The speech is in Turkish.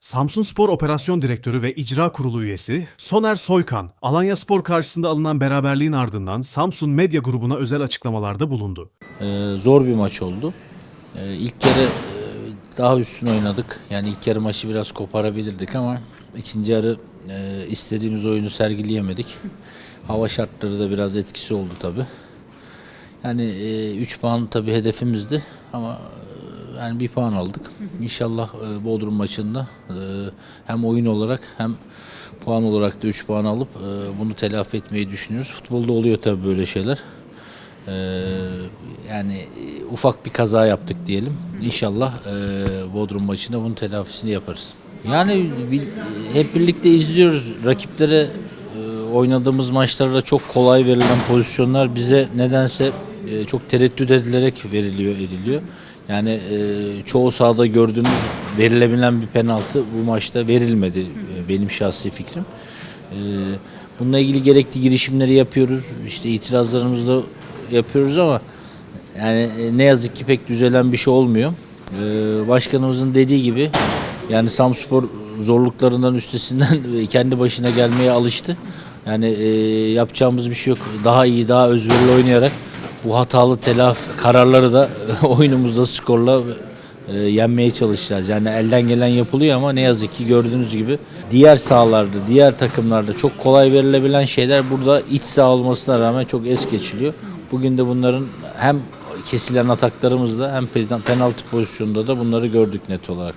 Samsun Spor Operasyon Direktörü ve İcra Kurulu üyesi Soner Soykan, Alanya Spor karşısında alınan beraberliğin ardından Samsun Medya Grubu'na özel açıklamalarda bulundu. Ee, zor bir maç oldu. Ee, ilk yarı e, daha üstün oynadık. Yani ilk yarı maçı biraz koparabilirdik ama ikinci yarı e, istediğimiz oyunu sergileyemedik. Hava şartları da biraz etkisi oldu tabi. Yani 3 puan tabi hedefimizdi ama e, yani bir puan aldık. İnşallah e, Bodrum maçında e, hem oyun olarak hem puan olarak da 3 puan alıp e, bunu telafi etmeyi düşünüyoruz. Futbolda oluyor tabi böyle şeyler. Ee, yani e, ufak bir kaza yaptık diyelim. İnşallah e, Bodrum maçında bunun telafisini yaparız. Yani bil- hep birlikte izliyoruz. Rakiplere e, oynadığımız maçlarda çok kolay verilen pozisyonlar bize nedense e, çok tereddüt edilerek veriliyor ediliyor. Yani e, çoğu sahada gördüğümüz verilebilen bir penaltı bu maçta verilmedi e, benim şahsi fikrim. E, bununla ilgili gerekli girişimleri yapıyoruz. İşte itirazlarımızı da yapıyoruz ama yani e, ne yazık ki pek düzelen bir şey olmuyor. E, başkanımızın dediği gibi yani Samspor zorluklarından üstesinden kendi başına gelmeye alıştı. Yani e, yapacağımız bir şey yok. Daha iyi, daha özverili oynayarak bu hatalı telaf kararları da oyunumuzda skorla e, yenmeye çalışacağız. Yani elden gelen yapılıyor ama ne yazık ki gördüğünüz gibi diğer sahalarda, diğer takımlarda çok kolay verilebilen şeyler burada iç saha olmasına rağmen çok es geçiliyor. Bugün de bunların hem kesilen ataklarımızda hem penaltı pozisyonunda da bunları gördük net olarak.